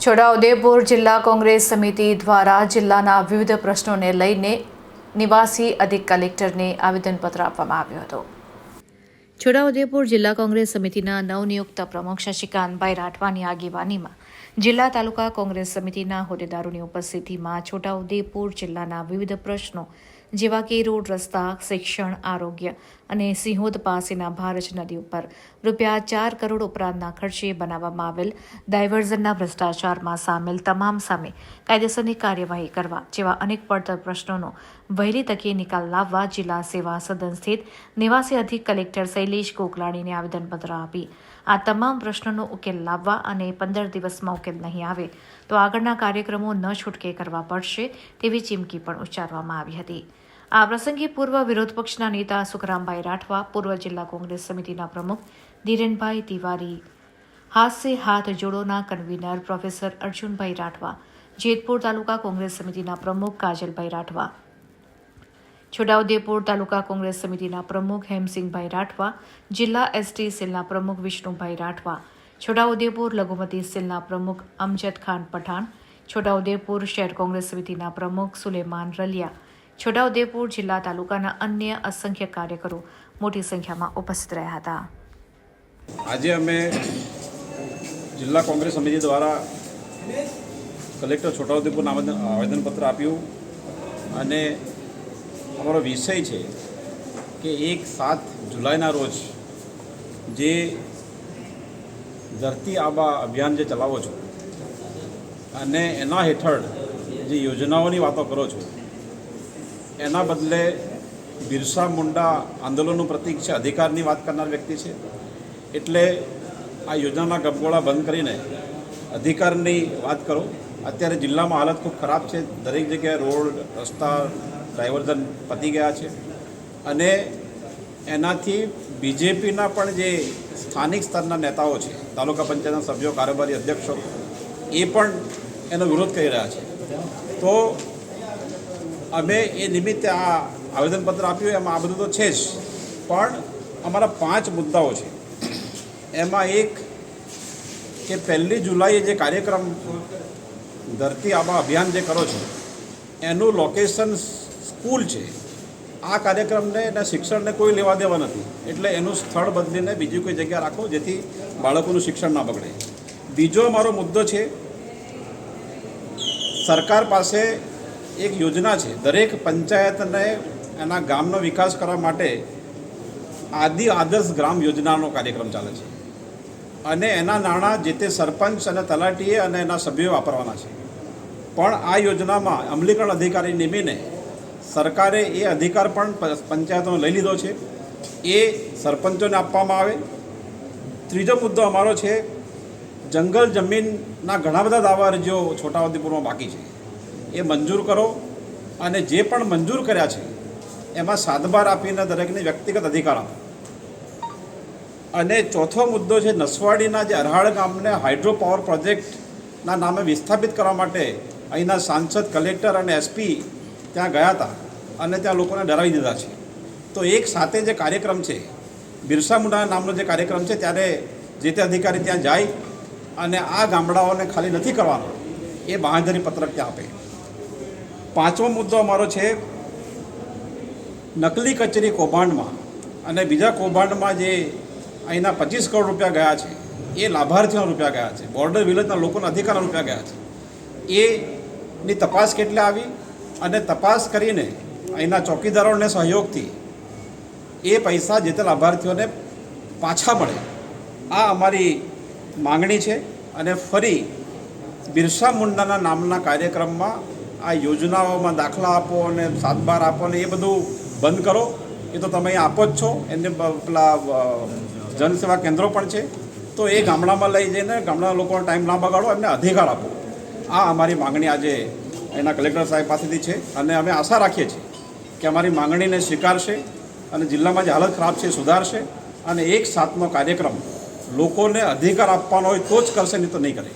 છોટાઉદેપુર જિલ્લા કોંગ્રેસ સમિતિ દ્વારા જિલ્લાના વિવિધ પ્રશ્નોને લઈને નિવાસી અધિક કલેક્ટરને આવેદનપત્ર આપવામાં આવ્યું હતું. છોટાઉદેપુર જિલ્લા કોંગ્રેસ સમિતિના નવનિયુક્ત પ્રમુખ શશિકાંતભાઈ રાઠવાની આગેવાનીમાં જિલ્લા તાલુકા કોંગ્રેસ સમિતિના હોદ્દેદારોની ઉપસ્થિતિમાં છોટાઉદેપુર જિલ્લાના વિવિધ પ્રશ્નો જેવા કે રોડ રસ્તા, શિક્ષણ, આરોગ્ય અને સિંહોદ પાસેના ભારજ નદી ઉપર રૂપિયા ચાર કરોડ ઉપરાંતના ખર્ચે બનાવવામાં આવેલ ડાયવર્ઝનના ભ્રષ્ટાચારમાં સામેલ તમામ સામે કાયદેસરની કાર્યવાહી કરવા જેવા અનેક પડતર પ્રશ્નોનો વહેલી તકે નિકાલ લાવવા જિલ્લા સેવા સદન સ્થિત નિવાસી અધિક કલેક્ટર શૈલેષ ગોકલાણીને આવેદનપત્ર આપી આ તમામ પ્રશ્નોનો ઉકેલ લાવવા અને પંદર દિવસમાં ઉકેલ નહીં આવે તો આગળના કાર્યક્રમો ન છૂટકે કરવા પડશે તેવી ચીમકી પણ ઉચ્ચારવામાં આવી હતી. આ પ્રસંગે પૂર્વ વિરોધ પક્ષના નેતા સુખરામભાઈ રાઠવા, પૂર્વ જિલ્લા કોંગ્રેસ સમિતિના પ્રમુખ ધીરેનભાઈ તિવારી હાસ્ય હાથ જોડોના કન્વીનર પ્રોફેસર અર્જુનભાઈ રાઠવા, જેતપુર તાલુકા કોંગ્રેસ સમિતિના પ્રમુખ કાજલભાઈ રાઠવા છોટાઉદેપુર તાલુકા કોંગ્રેસ સમિતિના પ્રમુખ હેમસિંહભાઈ રાઠવા, જિલ્લા એસટી સેલના પ્રમુખ વિષ્ણુભાઈ રાઠવા, છોટાઉદેપુર લઘુમતી સેલના પ્રમુખ અમજદ ખાન પઠાણ, છોટાઉદેપુર શહેર કોંગ્રેસ સમિતિના પ્રમુખ સુલેમાન રલિયા, છોટાઉદેપુર જિલ્લા તાલુકાના અન્ય અસંખ્ય કાર્યકરો મોટી સંખ્યામાં ઉપસ્થિત રહ્યા હતા. આજે અમે જિલ્લા કોંગ્રેસ સમિતિ દ્વારા કલેક્ટર છોટાઉદેપુરને આવેદન આવેદનપત્ર આપ્યું અને અમારો વિષય છે કે એક સાત જુલાઈના રોજ જે ધરતી આબા અભિયાન જે ચલાવો છો અને એના હેઠળ જે યોજનાઓની વાતો કરો છો, એના બદલે બિરસા મુંડા આંદોલનનું પ્રતીક છે, અધિકારની વાત કરનાર વ્યક્તિ છે. એટલે આ યોજનાના ગપગોળા બંધ કરીને અધિકારની વાત કરો. અત્યારે જિલ્લામાં હાલત ખૂબ ખરાબ છે. દરેક જગ્યાએ રોડ, રસ્તા ડાયવર્ઝન પતી ગયા છે. અને એનાથી બીજેપીના પણ જે સ્થાનિક સ્તરના નેતાઓ છે, તાલુકા પંચાયતના સભ્યો, કારોબારી અધ્યક્ષો, એ પણ એનો વિરોધ કરી રહ્યા છે. તો અમે એ નિમિત્તે આ આવેદનપત્ર આપ્યું, એમાં આ બધું તો છે જ. પણ અમારા પાંચ મુદ્દાઓ છે. એમાં એક કે પહેલી જુલાઈએ જે કાર્યક્રમ ધરતી આબા અભિયાન જે કરો છો, એનું લોકેશન સ્કૂલ છે. આ કાર્યક્રમને અને શિક્ષણને કોઈ લેવા દેવા નથી. એટલે એનું સ્થળ બદલીને બીજી કોઈ જગ્યા રાખો જેથી બાળકોનું શિક્ષણ ના બગડે. બીજો મારો મુદ્દો છે, સરકાર પાસે એક યોજના છે. દરેક પંચાયતને એના ગામનો વિકાસ કરવા માટે આદિ આદર્શ ગ્રામ યોજનાનો કાર્યક્રમ ચાલે છે. અને એના નાણાં જે તે સરપંચ અને તલાટીએ અને એના સભ્યોએ વાપરવાના છે. પણ આ યોજનામાં અમલીકરણ અધિકારી નિમીને સરકારે એ અધિકાર પણ પંચાયતોનો લઈ લીધો છે. એ સરપંચોને આપવામાં આવે. ત્રીજો મુદ્દો અમારો છે, જંગલ જમીનના ઘણા બધા દાવા અરજીઓ છોટાઉદેપુરમાં બાકી છે. એ મંજૂર કરો અને જે પણ મંજૂર કર્યા છે, એમાં સાતબાર આપીને દરેકને વ્યક્તિગત અધિકાર આપો. અને ચોથો મુદ્દો છે, નસવાડીના જે અરહાળ ગામને હાઇડ્રો પાવર પ્રોજેક્ટના નામે વિસ્થાપિત કરવા માટે અહીંના સાંસદ, કલેક્ટર અને એસપી ત્યાં ગયા હતા. અને ત્યાં લોકોને ડરાવી દીધા છે. તો એક સાથે જે કાર્યક્રમ છે, બિરસા મુંડા નામનો જે કાર્યક્રમ છે, ત્યારે જે તે અધિકારી ત્યાં જાય અને આ ગામડાઓને ખાલી નથી કરવાનો, એ બાંહેધરી પત્રક ત્યાં આપે. પાંચમો મુદ્દો અમારો છે, નકલી કચેરી કૌભાંડમાં અને બીજા કૌભાંડમાં જે અહીંના પચીસ કરોડ રૂપિયા ગયા છે, એ લાભાર્થીઓના રૂપિયા ગયા છે, બોર્ડર વિલેજના લોકોના અધિકારના રૂપિયા ગયા છે. એની તપાસ કેટલે આવી અને તપાસ કરીને અહીંના ચોકીદારોને સહયોગથી એ પૈસા જે તે લાભાર્થીઓને પાછા મળે. આ અમારી માંગણી છે અને ફરી બિરસા મુંડાના નામના કાર્યક્રમમાં આ યોજનાઓમાં દાખલા આપો અને સાતબાર આપો ને એ બધું બંધ કરો. એ તો તમે આપો જ છો. એને પેલા જનસેવા કેન્દ્રો પણ છે. તો એ ગામડામાં લઈ જઈને ગામડાના લોકોનો ટાઈમ ના બગાડો એમને અધિકાર આપો. આ અમારી માંગણી આજે એના કલેક્ટર સાહેબ પાસેથી છે અને અમે આશા રાખીએ છીએ કે અમારી માંગણીને સ્વીકારશે અને જિલ્લામાં જે હાલત ખરાબ છે સુધારશે અને એક સાથનો કાર્યક્રમ લોકોને અધિકાર આપવાનો હોય તો જ કરશે, નહીં તો નહીં કરે.